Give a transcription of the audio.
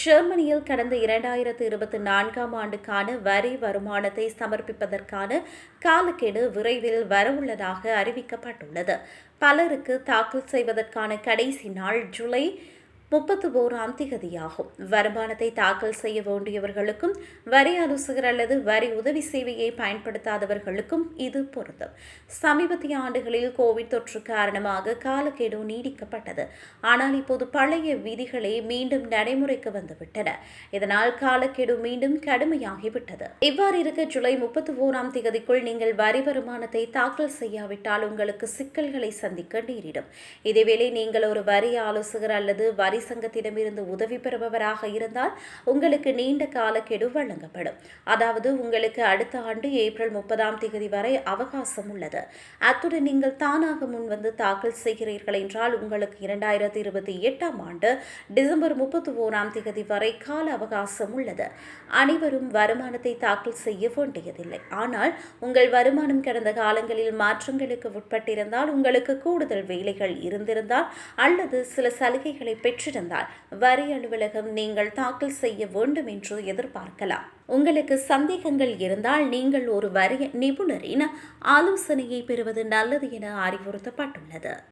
ஜெர்மனியில் கடந்த இரண்டாயிரத்து இருபத்தி நான்காம் ஆண்டுக்கான வரி வருமானத்தை சமர்ப்பிப்பதற்கான காலக்கெடு விரைவில் வரவுள்ளதாக அறிவிக்கப்பட்டுள்ளது. பலருக்கு தாக்கல் செய்வதற்கான கடைசி நாள் ஜூலை முப்பத்து ஓராம் திகதியாகும் வருமானத்தை தாக்கல் செய்ய வேண்டியவர்களுக்கும் வரி ஆலோசகர் அல்லது வரி உதவி சேவையை பயன்படுத்தாதவர்களுக்கும் இது பொருந்தும். சமீபத்திய ஆண்டுகளில் கோவிட் தொற்று காரணமாக காலக்கெடு நீடிக்கப்பட்டது. ஆனால் இப்போது பழைய விதிகளே மீண்டும் நடைமுறைக்கு வந்துவிட்டன. இதனால் காலக்கெடு மீண்டும் கடுமையாகிவிட்டது. இவ்வாறு இருக்க ஜூலை முப்பத்தி ஓராம் திகதிக்குள் நீங்கள் வரி வருமானத்தை தாக்கல் செய்யாவிட்டால் உங்களுக்கு சிக்கல்களை சந்திக்க நேரிடும். இதேவேளை நீங்கள் ஒரு வரி ஆலோசகர் அல்லது வரி சங்கத்திடமிருந்து உதவி பெறுபவராக இருந்தால் உங்களுக்கு நீண்ட கால கெடு வழங்கப்படும். அதாவது உங்களுக்கு அடுத்த ஆண்டு ஏப்ரல் முப்பதாம் தேதி வரை அவகாசம் உள்ளது. அத்துடன் நீங்கள் தானாக முன்வந்து தாக்கல் செய்கிறீர்கள் என்றால் உங்களுக்கு இரண்டாயிரத்தி இருபத்தி எட்டாம் ஆண்டு டிசம்பர் முப்பத்தி ஓராம் தேதி வரை கால அவகாசம் உள்ளது. அனைவரும் வருமானத்தை தாக்கல் செய்ய வேண்டியதில்லை. ஆனால் உங்கள் வருமானம் கடந்த காலங்களில் மாற்றங்களுக்கு உட்பட்டிருந்தால் உங்களுக்கு கூடுதல் வேலைகள் இருந்திருந்தால் அல்லது சில சலுகைகளை பெற்று பெற்றிருந்தால் வரி அலுவலகம் நீங்கள் தாக்கல் செய்ய வேண்டும் என்று எதிர்பார்க்கலாம். உங்களுக்கு சந்தேகங்கள் இருந்தால் நீங்கள் ஒரு வரி நிபுணரின் ஆலோசனையை பெறுவது நல்லது என அறிவுறுத்தப்பட்டுள்ளது.